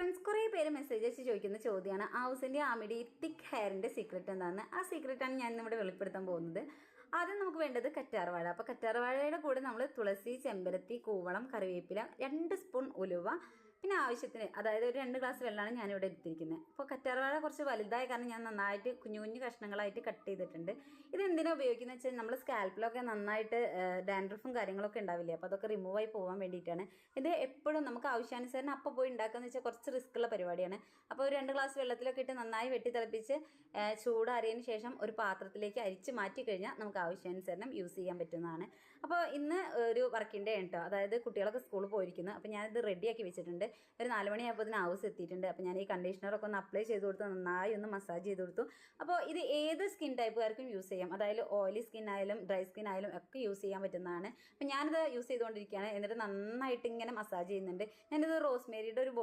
Friends കുറേ പേര് message അയച്ച് ചോദിക്കുന്ന ചോദ്യമാണ് ഹൗസിന്റെ ആമിഡി തിക്ക് ഹെയറിന്റെ സീക്രട്ട് എന്താണെന്ന് ആ സീക്രട്ടാണ് ഞാൻ ഇന്നിവിടെ വെളിപ്പെടുത്താൻ പോകുന്നത്. ആദ്യം നമുക്ക് വേണ്ടത് കറ്റാർവാഴ. അപ്പോൾ കറ്റാർവാഴയുടെ കൂടെ നമ്മൾ തുളസി ചെമ്പരത്തി കൂവളം കറിവേപ്പില രണ്ട് സ്പൂൺ ഉലുവ പിന്നെ ആവശ്യത്തിന് അതായത് ഒരു രണ്ട് ഗ്ലാസ് വെള്ളമാണ് ഞാനിവിടെ എടുത്തിരിക്കുന്നത് അപ്പോൾ കറ്റാർവാഴ കുറച്ച് വലുതായ കാരണം ഞാൻ നന്നായിട്ട് കുഞ്ഞു കുഞ്ഞു കഷ്ണങ്ങളായിട്ട് കട്ട് ചെയ്തിട്ടുണ്ട്. ഇത് എന്തിനാണ് ഉപയോഗിക്കുന്നത് വെച്ചാൽ നമ്മൾ സ്കാൽപ്പിലൊക്കെ നന്നായിട്ട് ഡാൻഡ്രഫും കാര്യങ്ങളൊക്കെ ഉണ്ടാവില്ലേ? അപ്പോൾ അതൊക്കെ റിമൂവ് ആയി പോകാൻ വേണ്ടിയിട്ടാണ്. ഇത് എപ്പോഴും നമുക്ക് ആവശ്യാനുസരണം അപ്പോൾ പോയി ഉണ്ടാക്കാന്ന് വെച്ചാൽ കുറച്ച് റിസ്ക് ഉള്ള പരിപാടിയാണ്. അപ്പോൾ ഒരു രണ്ട് ഗ്ലാസ് വെള്ളത്തിലൊക്കെ ഇട്ട് നന്നായി വെട്ടി തിളപ്പിച്ച് ചൂടാറിയതിന് ശേഷം ഒരു പാത്രത്തിലേക്ക് അരിച്ച് മാറ്റി കഴിഞ്ഞാൽ നമുക്ക് ആവശ്യാനുസരണം യൂസ് ചെയ്യാൻ പറ്റുന്നതാണ്. അപ്പോൾ ഇന്ന് ഒരു വർക്കിംഗ് ഡേ കേട്ടോ അതായത് കുട്ടികളൊക്കെ സ്കൂളിൽ പോയിരിക്കുന്നു. അപ്പോൾ ഞാനിത് റെഡിയാക്കി വെച്ചിട്ടുണ്ട്. ഒരു നാല് മണിയായപ്പോൾ ഇതിന് ഹൗസ് എത്തിയിട്ടുണ്ട്. അപ്പോൾ ഞാൻ ഈ കണ്ടീഷണറൊക്കെ ഒന്ന് അപ്ലൈ ചെയ്ത് കൊടുത്തു നന്നായി ഒന്ന് മസാജ് ചെയ്ത് കൊടുത്തു. അപ്പോൾ ഇത് ഏത് സ്കിൻ ടൈപ്പുകാർക്കും യൂസ് ചെയ്യാം. അതായത് ഓയിലി സ്കിൻ ആയാലും ഡ്രൈ സ്കിൻ ആയാലും ഒക്കെ യൂസ് ചെയ്യാൻ പറ്റുന്നതാണ്. അപ്പോൾ ഞാനിത് യൂസ് ചെയ്തുകൊണ്ടിരിക്കുകയാണ്. എന്നിട്ട് നന്നായിട്ട് ഇങ്ങനെ മസാജ് ചെയ്യുന്നുണ്ട്. ഞാനിത് റോസ്മേരിയുടെ ഒരു